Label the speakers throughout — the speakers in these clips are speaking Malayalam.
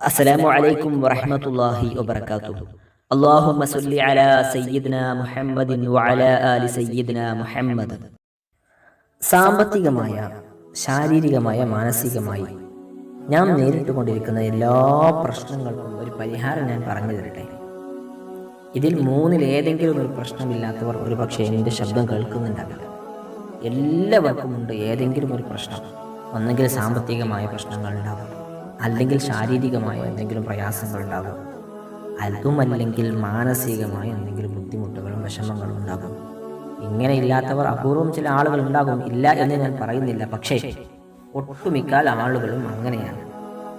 Speaker 1: അസ്സലാമു അലൈക്കും വറഹ്മത്തുള്ളാഹി വബറകാതുഹു. അല്ലാഹുമ്മ സല്ലി അലാ സയ്യിദ്ന മുഹമ്മദിൻ വഅലാ ആലി സയ്യിദ്ന മുഹമ്മദ്. സാമ്പത്തികമായ ശാരീരികമായ മാനസികമായി ഞാൻ നേരിട്ട് കൊണ്ടിരിക്കുന്ന എല്ലാ പ്രശ്നങ്ങൾക്കും ഒരു പരിഹാരം ഞാൻ പറഞ്ഞു തരട്ടെ. ഇതിൽ മൂന്നിൽ ഏതെങ്കിലും ഒരു പ്രശ്നമില്ലാത്തവർ ഒരുപക്ഷെ എന്റെ ശബ്ദം കേൾക്കുന്നുണ്ടാവില്ല. എല്ലാവർക്കും ഉണ്ട് ഏതെങ്കിലും ഒരു പ്രശ്നം. ഒന്നെങ്കിൽ സാമ്പത്തികമായ പ്രശ്നങ്ങൾ ഉണ്ടാകും അല്ലെങ്കിൽ ശാരീരികമായ എന്തെങ്കിലും പ്രയാസങ്ങൾ ഉണ്ടാകും. അതുമല്ലെങ്കിൽ മാനസികമായ എന്തെങ്കിലും ബുദ്ധിമുട്ടുകളും വിഷമങ്ങളും ഉണ്ടാകും. ഇങ്ങനെ ഇല്ലാത്തവർ അപൂർവം ചില ആളുകൾ ഉണ്ടാകും. ഇല്ല എന്ന് ഞാൻ പറയുന്നില്ല. പക്ഷേ ഒട്ടുമിക്കാൽ ആളുകളും അങ്ങനെയാണ്.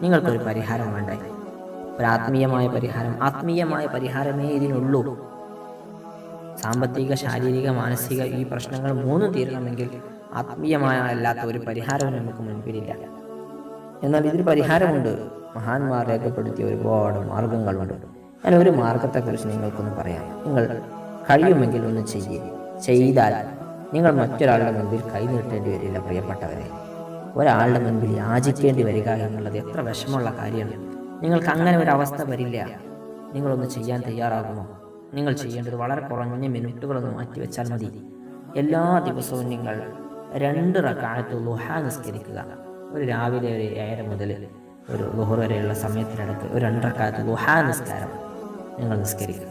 Speaker 1: നിങ്ങൾക്കൊരു പരിഹാരം വേണ്ടേ? ഒരു ആത്മീയമായ പരിഹാരം. ആത്മീയമായ പരിഹാരമേ ഇതിനുള്ളൂ. സാമ്പത്തിക ശാരീരിക മാനസിക ഈ പ്രശ്നങ്ങൾ മൂന്നും തീരണമെങ്കിൽ ആത്മീയമായ അല്ലാത്ത ഒരു പരിഹാരവും നമുക്ക് മുൻപിലില്ല. എന്നാൽ ഇതിന് പരിഹാരമുണ്ട്. മഹാന്മാർ രേഖപ്പെടുത്തിയ ഒരുപാട് മാർഗങ്ങളുണ്ട്. ഞാൻ ഒരു മാർഗത്തെക്കുറിച്ച് നിങ്ങൾക്കൊന്ന് പറയാം. നിങ്ങൾ കഴിയുമെങ്കിൽ ഒന്ന് ചെയ്യുക ചെയ്താൽ നിങ്ങൾ മറ്റൊരാളുടെ മുൻപിൽ കൈനീട്ടേണ്ടി വരില്ല പ്രിയപ്പെട്ടവരെ. ഒരാളുടെ മുൻപിൽ യാചിക്കേണ്ടി വരിക എന്നുള്ളത് എത്ര വിഷമമുള്ള കാര്യമാണ്. നിങ്ങൾക്ക് അങ്ങനെ ഒരു അവസ്ഥ വരില്ല. നിങ്ങളൊന്ന് ചെയ്യാൻ തയ്യാറാകുമോ? നിങ്ങൾ ചെയ്യേണ്ടത് വളരെ കുറഞ്ഞ മിനിറ്റുകളൊന്ന് മാറ്റിവെച്ചാൽ മതി. എല്ലാ ദിവസവും നിങ്ങൾ രണ്ട് റക്കാലത്ത് ലുഹ നിസ്കരിക്കുക. ഒരു രാവിലെ ഒരു ഏഴര മുതൽ ഒരു ലുഹർ വരെയുള്ള സമയത്തിനടുത്ത് ഒരു രണ്ടരക്കാലത്ത് ലുഹാ നിസ്കാരം നിങ്ങൾ നിസ്കരിക്കുക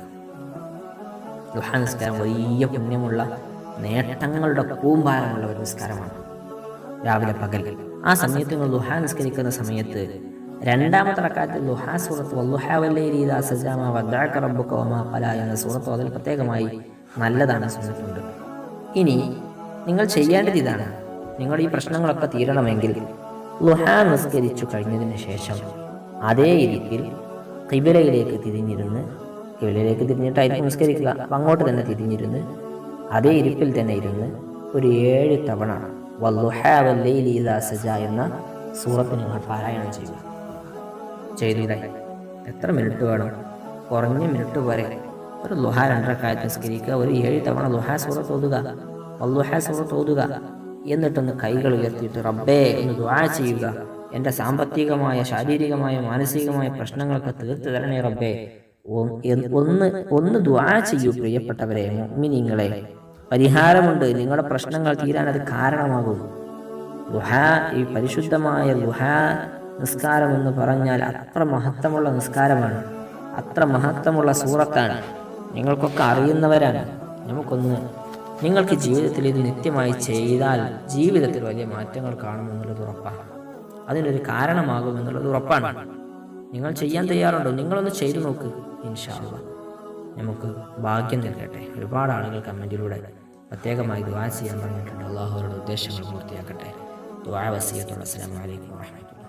Speaker 1: ലുഹാ നിസ്കാരം വലിയ പുണ്യമുള്ള നേട്ടങ്ങളുടെ കൂമ്പാരമുള്ള ഒരു നിസ്കാരമാണ് രാവിലെ പകൽ. ആ സമയത്ത് നിങ്ങൾ ലുഹാ നിസ്കരിക്കുന്ന സമയത്ത് രണ്ടാമത്തെ റക്കാത്ത് ലുഹാ സൂറത്ത് വല്ലുഹാ വല്ലൈലി സജാമ വമാ ഖല എന്ന സൂറത്ത് അതിൽ പ്രത്യേകമായി നല്ലതാണ് സുന്നത്തുണ്ട്. ഇനി നിങ്ങൾ ചെയ്യേണ്ടത് ഇതാണ്. നിങ്ങൾ ഈ പ്രശ്നങ്ങളൊക്കെ തീരണമെങ്കിൽ ലുഹാ നിസ്കരിച്ചു കഴിഞ്ഞതിന് ശേഷം അതേ ഇരിപ്പിൽ കിബിലയിലേക്ക് തിരിഞ്ഞിരുന്ന് കിബിലയിലേക്ക് തിരിഞ്ഞിട്ടായിരിക്കും നിസ്കരിക്കുക. അപ്പം അങ്ങോട്ട് തന്നെ തിരിഞ്ഞിരുന്ന് അതേ ഇരിപ്പിൽ തന്നെ ഇരുന്ന് ഒരു ഏഴ് തവണ സജ എന്ന സൂറത്ത് നിങ്ങൾ പാരായണം ചെയ്യുക. ചെയ്തില്ലായി എത്ര മിനിറ്റ് വേണം? കുറഞ്ഞ മിനിറ്റ് വരെ ഒരു ലുഹ രണ്ടരക്കാലത്ത് നിസ്കരിക്കുക. ഒരു ഏഴ് തവണ ലുഹ സൂറത്ത് ഓതുക. വല്ലുഹ സൂറത്ത് ഓതുക. എന്നിട്ടൊന്ന് കൈകൾ ഉയർത്തിയിട്ട് റബ്ബേ എന്ന് ദുആ ചെയ്യുക. എന്റെ സാമ്പത്തികമായ ശാരീരികമായ മാനസികമായ പ്രശ്നങ്ങളൊക്കെ തീർത്ത് തരണേ റബ്ബേ. ഒന്ന് ഒന്ന് ദുആ ചെയ്യൂ പ്രിയപ്പെട്ടവരെ മുഅ്മിനീങ്ങളെ. പരിഹാരമുണ്ട്. നിങ്ങളുടെ പ്രശ്നങ്ങൾ തീരാൻ അത് കാരണമാകും. ദുഹ ഈ പരിശുദ്ധമായ ദുഹ നിസ്കാരം എന്ന് പറഞ്ഞാൽ അത്ര മഹത്വമുള്ള നിസ്കാരമാണ്. അത്ര മഹത്വമുള്ള സൂറത്താണ്. നിങ്ങൾക്കൊക്കെ അറിയുന്നവരാണ്. നമുക്കൊന്ന് നിങ്ങൾക്ക് ജീവിതത്തിൽ ഇത് നിത്യമായി ചെയ്താൽ ജീവിതത്തിൽ വലിയ മാറ്റങ്ങൾ കാണുമെന്നുള്ളത് ഉറപ്പാണ്. അതിനൊരു കാരണമാകുമെന്നുള്ളത് ഉറപ്പാണ്. നിങ്ങൾ ചെയ്യാൻ തയ്യാറുണ്ടോ? നിങ്ങളൊന്ന് ചെയ്തു നോക്ക് ഇൻഷാല്ല നമുക്ക് ഭാഗ്യം നൽകട്ടെ. ഒരുപാട് ആളുകൾ കമന്റിലൂടെ പ്രത്യേകമായി ദുആ ചെയ്യാൻ പറഞ്ഞിട്ടുണ്ട്. അള്ളാഹുവരുടെ ഉദ്ദേശങ്ങൾ പൂർത്തിയാക്കട്ടെ. ദുആ വസിയത്തുള്ള അസ്സലാമു അലൈക്കും വാഹമത്തുള്ള